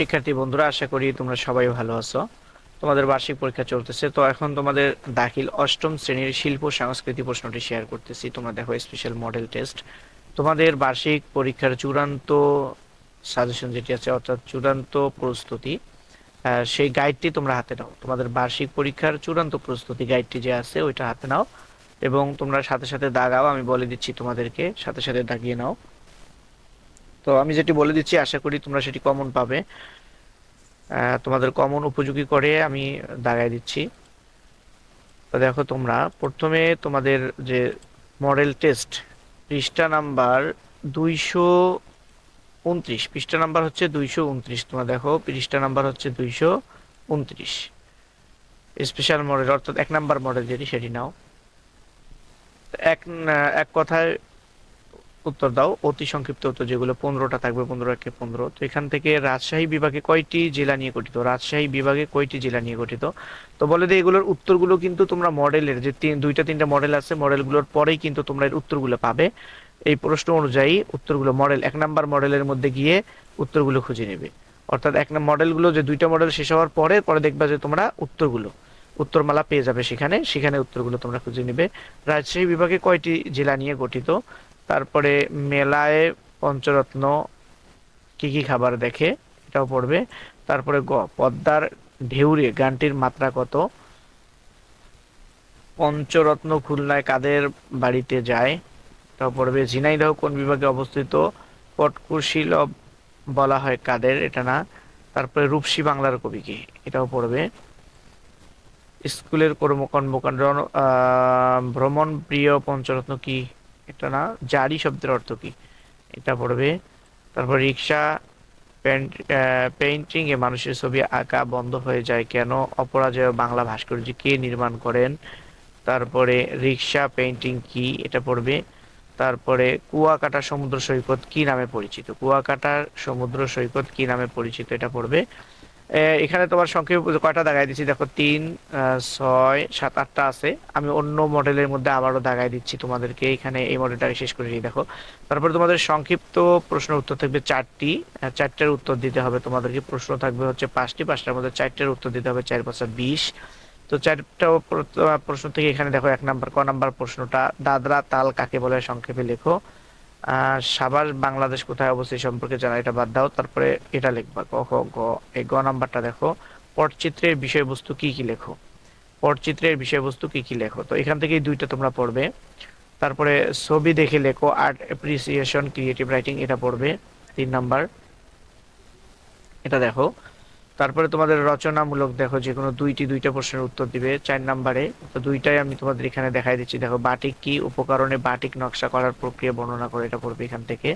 শিক্ষার্থী বন্ধুরা, আশা করি তোমরা সবাই ভালো আছো। তোমাদের বার্ষিক পরীক্ষা চলতেছে, তো এখন তোমাদের দাখিল অষ্টম শ্রেণির শিল্প সংস্কৃতি প্রশ্নটি শেয়ার করতেছি। তোমরা দেখো স্পেশাল মডেল টেস্ট তোমাদের বার্ষিক পরীক্ষার চূড়ান্ত সাজেশন যেটি আছে, অর্থাৎ চূড়ান্ত প্রস্তুতি সেই গাইডটি তোমরা হাতে নাও। তোমাদের বার্ষিক পরীক্ষার চূড়ান্ত প্রস্তুতি গাইডটি যে আছে, ওইটা হাতে নাও এবং তোমরা সাথে সাথে দাগাও, আমি বলে দিচ্ছি তোমাদেরকে, সাথে সাথে দাগিয়ে নাও। তো আমি যেটি বলে দিচ্ছি, আশা করি তোমরা সেটি কমন পাবে। তোমাদের কমন উপযোগী করে আমি দাগাই দিচ্ছি। তো দেখো তোমরা, প্রথমে তোমাদের যে মডেল টেস্ট পৃষ্ঠা নাম্বার দুইশো উনত্রিশ। পৃষ্ঠা নাম্বার হচ্ছে দুইশো উনত্রিশ। তোমরা দেখো, পৃষ্ঠা নাম্বার হচ্ছে দুইশো উনত্রিশ। স্পেশাল মডেল অর্থাৎ এক নাম্বার মডেল যেটি সেটি নাও। এক এক কথায় উত্তর দাও, অতি সংক্ষিপ্ত উত্তর যেগুলো পনেরোটা থাকবে, পনেরো একে পনেরো। তো এখান থেকে রাজশাহী বিভাগে কয়টি জেলা নিয়ে গঠিত? রাজশাহী বিভাগে কয়টি জেলা নিয়ে গঠিত? তো বলে দিই এগুলোর উত্তরগুলো কিন্তু তোমরা মডেলের যে তিন, দুইটা, তিনটা মডেল আছে, মডেলগুলোর পরেই কিন্তু তোমরা এর উত্তরগুলো পাবে। এই প্রশ্ন অনুযায়ী উত্তরগুলো মডেল, এক নাম্বার মডেলের মধ্যে গিয়ে উত্তরগুলো খুঁজে নেবে। অর্থাৎ এক মডেলগুলো যে দুইটা মডেল শেষ হওয়ার পরে পরে দেখবা যে তোমরা উত্তরগুলো, উত্তরমালা পেয়ে যাবে সেখানে সেখানে উত্তরগুলো তোমরা খুঁজে নেবে। রাজশাহী বিভাগে কয়টি জেলা নিয়ে গঠিত? তারপরে মেলায় পঞ্চরত্ন কি কি খাবার দেখে এটাও পড়বে। তারপরে গ, পদ্মার ঢেউরে গানটির মাত্রা কত? পঞ্চরত্ন খুলনায় কাদের বাড়িতে যায়? এটাও পড়বে। ঝিনাইদহ কোন বিভাগে অবস্থিত? পটকুশীল বলা হয় কাদের, এটা না। তারপরে রূপসী বাংলার কবি কি, এটাও পড়বে। স্কুলের কর্ম কর্মকাণ্ড ভ্রমণ প্রিয় পঞ্চরত্ন কি? এটা না, জারি শব্দের অর্থ কি? এটা পড়বে, তারপর রিক্সা পেইন্টিং এ মানুষের ছবি আঁকা বন্ধ হয়ে যায় কেন? অপরাজয় বাংলা ভাস্কর্য কে নির্মাণ করেন? তারপরে রিক্সা পেইন্টিং কি? এটা পড়বে। তারপরে কুয়াকাটা সমুদ্র সৈকত কি নামে পরিচিত? কুয়াকাটার সমুদ্র সৈকত কি নামে পরিচিত? এটা পড়বে। এখানে তোমার সংক্ষেপে কয়টা দাগাই দিচ্ছি? দেখো, তিন ছয়, সাত, আটটা আছে। আমি অন্য মডেলের মধ্যে আবারও দাগাই দিচ্ছি তোমাদেরকে। এখানে এই মডেলটাকে শেষ করে দিই, দেখো। তারপর তোমাদের সংক্ষিপ্ত প্রশ্ন উত্তর থাকবে চারটি। চারটের উত্তর দিতে হবে তোমাদেরকে। প্রশ্ন থাকবে হচ্ছে পাঁচটি। পাঁচটার মধ্যে চারটের উত্তর দিতে হবে, চার পাঁচটা বিশ। তো চারটা প্র- প্রশ্ন থেকে এখানে দেখো এক নাম্বার, ক নাম্বার প্রশ্নটা। দাদরা তাল কাকে বলে সংক্ষেপে লেখো। সাভার বাংলাদেশ কোথায় অবস্থিত সম্পর্কে জানা, এটা বাদ দাও। তারপরে এটা লিখবা। ক খ গ, এই গ নাম্বারটা দেখো। পটচিত্রের বিষয়বস্তু কি কি লেখো? পটচিত্রের বিষয়বস্তু কি কি লেখো? তো এখান থেকে দুইটা তোমরা পড়বে। তারপরে ছবি দেখে লেখো, আর্ট, অ্যাপ্রিসিয়েশন, ক্রিয়েটিভ রাইটিং, এটা পড়বে। তিন নাম্বার। এটা দেখো। তারপরে তোমাদের রচনামূলক দেখো যে কোনো দুইটি, দুইটা প্রশ্নের উত্তর দিবে চার নাম্বারে। তো দুইটাই আমি তোমাদের এখানে দেখাই দিচ্ছি। দেখো, বাটিক কি উপকরণে বাটিক নকশা করার প্রক্রিয়া বর্ণনা করে, এটা পড়বে এখান থেকে।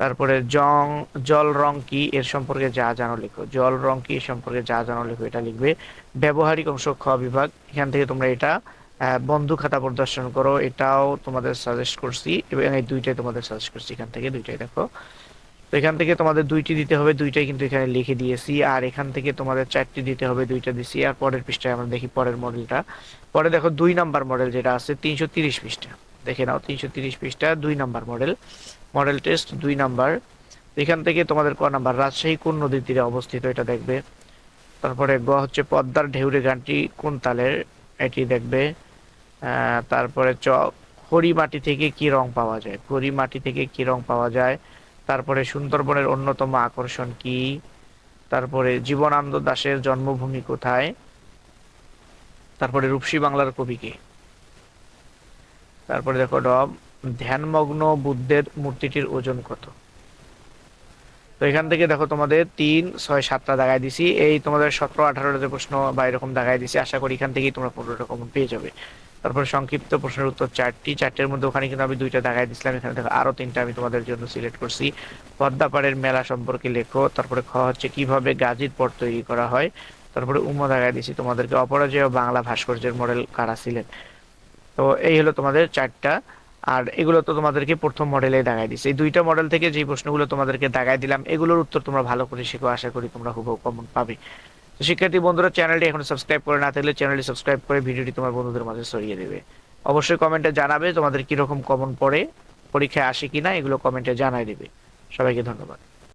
তারপরে জং, জল রং কি, এর সম্পর্কে যা জানো লেখো। জল রং কি, এর সম্পর্কে যা জানো লেখো, এটা লিখবে। ব্যবহারিক অংশ খ বিভাগ, এখান থেকে তোমরা এটা বন্ধু খাতা প্রদর্শন করো, এটাও তোমাদের সাজেস্ট করছি এবং এই দুইটাই তোমাদের সাজেস্ট করছি। এখান থেকে দুইটাই দেখো। এখান থেকে তোমাদের দুইটি দিতে হবে, দুইটাই কিন্তু এখানে লিখে দিয়েছি। আর এখান থেকে তোমাদের চারটি দিতে হবে, দুইটা দিছি। আর পরের পৃষ্ঠায় আমরা দেখি পরের মডেলটা। পরে দেখো দুই নাম্বার মডেল যেটা আছে, তিনশো তিরিশ পৃষ্ঠা। দেখে নাও, তিনশো তিরিশ পৃষ্ঠা, দুই নাম্বার মডেল। মডেল টেস্ট, দুই নাম্বার। এখান থেকে তোমাদের ক নাম্বার? রাজশাহী কোন নদীর তীরে অবস্থিত, এটা দেখবে। তারপরে গ হচ্ছে পদ্মার ঢেউরে গানটি কোন তালের, এটি দেখবে। তারপরে চ খড়ি মাটি থেকে কি রং পাওয়া যায়? খড়ি মাটি থেকে কি রং পাওয়া যায়? তারপরে সুন্দরবনের অন্যতম আকর্ষণ কি? তারপরে জীবনানন্দ দাশের জন্মভূমি কোথায়? তারপরে রূপসী বাংলার কবি কে? তারপরে দেখো ডব, ধ্যানমগ্ন বুদ্ধের মূর্তিটির ওজন কত? তো এখান থেকে দেখো তোমাদের তিন, ছয়, সাতটা দাগাই দিছি। এই তোমাদের সতেরো, আঠারোটা প্রশ্ন বা এরকম দাগাই দিছি, আশা করি এখান থেকেই তোমরা পনেরোটা কমন পেয়ে যাবে। তারপর সংক্ষিপ্ত প্রশ্নের উত্তর চারটি। চারটের মধ্যে ওখানে কিন্তু আমি দুইটা দাগাই দিছিলাম। এখানে দেখো আরও তিনটা আমি তোমাদের জন্য সিলেক্ট করছি। পদ্মাপাড়ের মেলা সম্পর্কে লেখো, তারপরে খ হচ্ছে কীভাবে গাজীর পট তৈরি করা হয়, তারপরে উমো দাগাই দিছি তোমাদেরকে। অপরাজয় বাংলা ভাস্কর্যের মডেল কারা ছিলেন? তো এই হলো তোমাদের চারটা। আর এগুলো তো তোমাদেরকে প্রথম মডেলে দাগাই দিছে। এই দুইটা মডেল থেকে যে প্রশ্নগুলো তোমাদেরকে দাগাই দিলাম, এগুলোর উত্তর তোমরা ভালো করে শেখো, আশা করি তোমরা হুবহু কমন পাবে। শিক্ষার্থী বন্ধুরা চ্যানেলটি এখন সাবস্ক্রাইব করে না থাকলে চ্যানেলটি সাবস্ক্রাইব করে ভিডিওটি তোমার বন্ধুদের মাঝে ছড়িয়ে দেবে। অবশ্যই কমেন্টে জানাবে তোমাদের কীরকম কমন পড়ে, পরীক্ষায় আসে কিনা, এগুলো কমেন্টে জানাই দেবে। সবাইকে ধন্যবাদ।